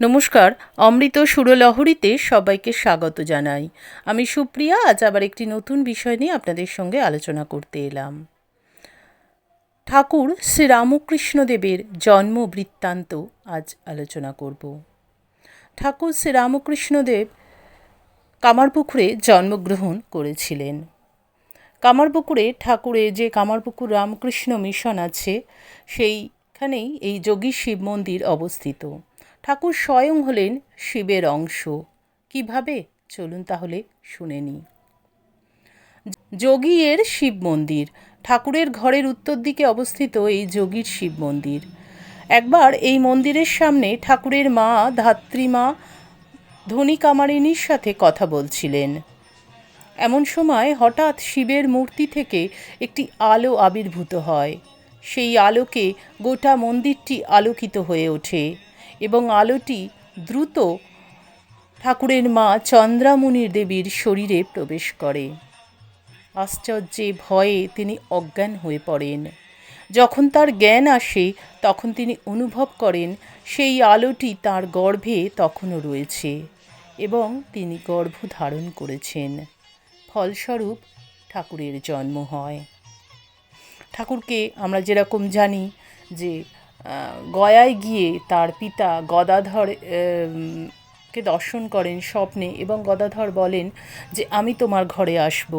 নমস্কার, অমৃত সুরলহরীতে সবাইকে স্বাগত জানাই। আমি সুপ্রিয়া, আজ আবার একটি নতুন বিষয় নিয়ে আপনাদের সঙ্গে আলোচনা করতে এলাম। ঠাকুর শ্রীরামকৃষ্ণদেবের জন্ম বৃত্তান্ত আজ আলোচনা করব। ঠাকুর শ্রীরামকৃষ্ণদেব কামারপুকুরে জন্মগ্রহণ করেছিলেন। কামারপুকুরে ঠাকুরে যে কামারপুকুর রামকৃষ্ণ মিশন আছে, সেইখানেই এই যোগী শিব মন্দির অবস্থিত। ঠাকুর স্বয়ং হলেন শিবের অংশ। কীভাবে? চলুন তাহলে শুনে নিই যোগীর শিব মন্দির। ঠাকুরের ঘরের উত্তর দিকে অবস্থিত এই যোগীর শিব মন্দির। একবার এই মন্দিরের সামনে ঠাকুরের মা ধাত্রীমা ধনী কামারিনীর সাথে কথা বলছিলেন। এমন সময় হঠাৎ শিবের মূর্তি থেকে একটি আলো আবির্ভূত হয়। সেই আলোকে গোটা মন্দিরটি আলোকিত হয়ে ওঠে। এবং আলোটি দ্রুত ঠাকুরের মা চন্দ্রামণির দেবীর শরীরে প্রবেশ করে। আশ্চর্যে ভয়ে তিনি অজ্ঞান হয়ে পড়েন। যখন তার জ্ঞান আসে, তখন তিনি অনুভব করেন, সেই আলোটি তার গর্ভে তখনও রয়েছে এবং তিনি গর্ভ ধারণ করেছেন। ফলস্বরূপ ঠাকুরের জন্ম হয়। ঠাকুরকে আমরা যেরকম জানি যে গয়ায় গিয়ে তার পিতা গদাধর কে দর্শন করেন স্বপ্নে এবং গদাধর বলেন যে, আমি তোমার ঘরে আসব।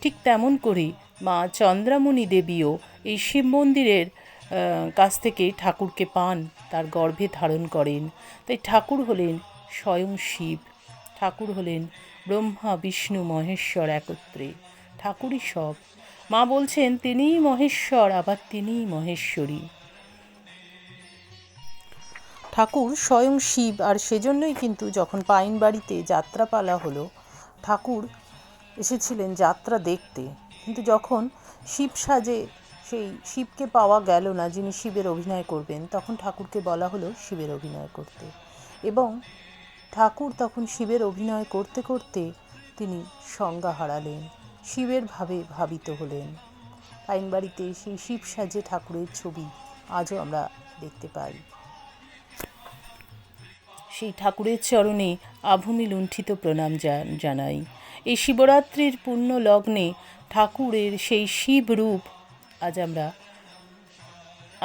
ঠিক তেমন করে মা চন্দ্রামণি দেবীও এই শিব মন্দিরের কাছ থেকে ঠাকুরকে পান, তার গর্ভে ধারণ করেন। তাই ঠাকুর হলেন স্বয়ং শিব, ঠাকুর হলেন ব্রহ্মা, বিষ্ণু, মহেশ্বর একত্রে। ঠাকুরই সব। মা বলছেন, তিনিই মহেশ্বর, আবার তিনিই মহেশ্বরী। ঠাকুর স্বয়ং শিব আর সেজন্যই কিন্তু যখন পাইন বাড়িতে যাত্রাপালা হলো, ঠাকুর এসেছিলেন যাত্রা দেখতে। কিন্তু যখন শিব সাজে সেই শিবকে পাওয়া গেল না, যিনি শিবের অভিনয় করবেন, তখন ঠাকুরকে বলা হলো শিবের অভিনয় করতে। এবং ঠাকুর তখন শিবের অভিনয় করতে করতে তিনি সংজ্ঞা হারালেন, শিবের ভাবে ভাবিত হলেন। পাইনবাড়িতে সেই শিব সাজে ঠাকুরের ছবি আজও আমরা দেখতে পাই। সেই ঠাকুরের চরণে আভূমি লুণ্ঠিত প্রণাম জানাই। এই শিবরাত্রির পূর্ণ লগ্নে ঠাকুরের সেই শিবরূপ আজ আমরা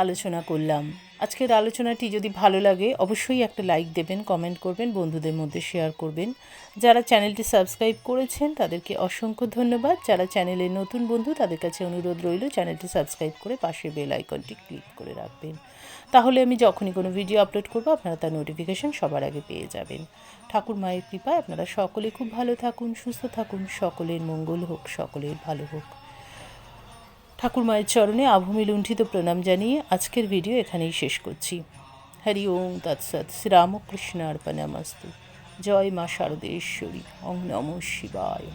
আলোচনা করলাম। আজকের আলোচনাটি যদি ভালো লাগে, অবশ্যই একটা লাইক দেবেন কমেন্ট করবেন, বন্ধুদের মধ্যে শেয়ার করবেন। যারা চ্যানেলটি সাবস্ক্রাইব করেছেন, তাদেরকে অসংখ্য ধন্যবাদ। যারা চ্যানেলের নতুন বন্ধু, তাদের কাছে অনুরোধ রইল চ্যানেলটি সাবস্ক্রাইব করে পাশে বেল আইকনটি ক্লিক করে রাখবেন। তাহলে আমি যখনই কোনো ভিডিও আপলোড করব, আপনারা তার নোটিফিকেশান সবার আগে পেয়ে যাবেন। ঠাকুর মায়ের কৃপায় আপনারা সকলে খুব ভালো থাকুন, সুস্থ থাকুন, সকলের মঙ্গল হোক, সকলের ভালো হোক। ঠাকুর মায়ের চরণে আভূমি লুণ্ঠিত প্রণাম জানিয়ে আজকের ভিডিও এখানেই শেষ করছি। হরি ওম তৎসৎ শ্রীরামকৃষ্ণ অর্পণামস্তু জয় মা শারদেশ্বরী। ওম নম শিবায়।